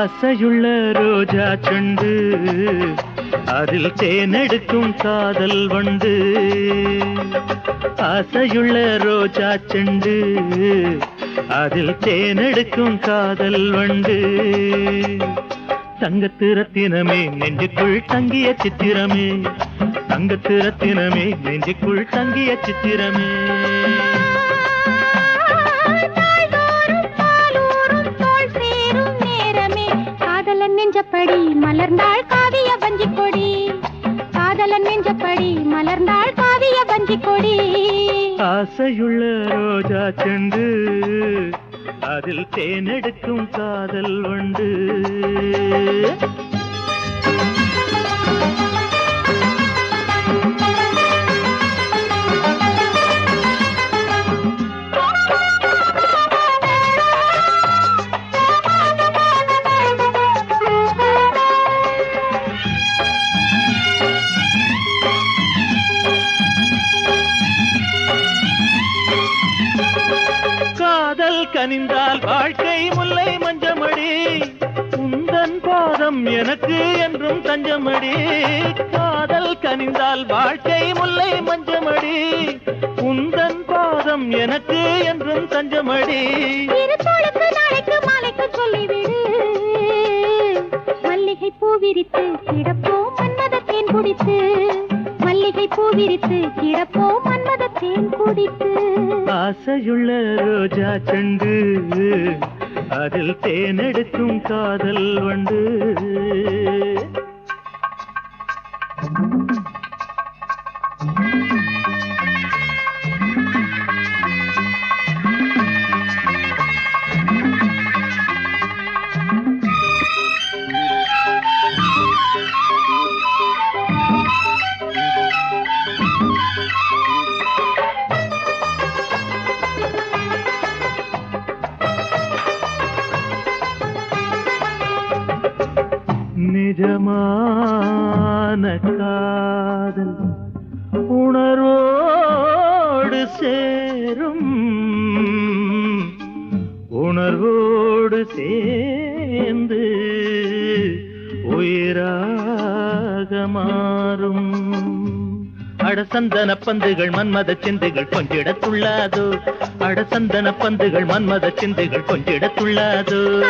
ஆசையுள்ள ரோஜா செண்டு. அதில் தேனெடுக்கும் காதல் வண்டு. ஆசையுள்ள ரோஜா செண்டு. அதில் தேனெடுக்கும் காதல் வண்டு. தங்கத்து ரத்தினமே நெஞ்சுக்குள் தங்கிய சித்திரமே. தங்கத்து ரத்தினமே நெஞ்சுக்குள் தங்கிய சித்திரமே. மலர்ந்தாள் காவிய வஞ்சி கொடி. காதலன் நெஞ்சப்படி மலர்ந்தாள் காவிய வஞ்சி கொடி. ஆசையுள்ள ரோஜா செண்டு அதில் தேனெடுக்கும் காதல் உண்டு கனிந்தால் வாழ்க்கை முல்லை மஞ்சமடி. உந்தன் பாதம் எனக்கு என்றும் தஞ்சமடி. காதல் கனிந்தால் வாழ்க்கை முல்லை மஞ்சமடி. உந்தன் பாதம் எனக்கு என்றும் தஞ்சமடி. மல்லிகை பூ விரித்து கிடப்போம் மன்மத தேன் குடித்து. மல்லிகை பூ விரித்து கிடப்போம் தேன் குடித்து. ஆசையுள்ள ரோஜா செண்டு. அதில் தேனெடுக்கும் காதல் வண்டு. நிஜமான காதல் உணர்வோடு சேரும். உணர்வோடு சேர்ந்து உயிராக மாறும். அடசந்தன பந்துகள் மன்மத சிந்துகள் கொஞ்சிடத்துள்ளாதோ. அடசந்தன பந்துகள் மன்மத சிந்துகள் கொஞ்சிடத்துள்ளாதோ.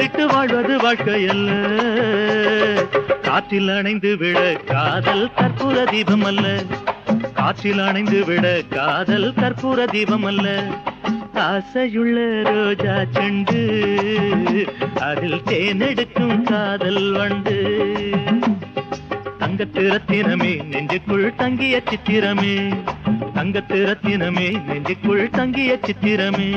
நெஞ்சுக்குள் வாழ்வது வாழ்க்கையல்ல காற்றில் அணைந்து விட காதல் கற்பூர தீபம் அல்ல. காற்றில் அணைந்து விட காதல் கற்பூர தீபம் அல்ல. ஆசையுள்ள ரோஜா செண்டு அதில் தேனெடுக்கும் காதல் வண்டு. தங்கத்திரத்தினமே நெஞ்சுக்குள் தங்கிய சித்திரமே. தங்கத்திரத்தினமே நெஞ்சுக்குள் தங்கிய சித்திரமே.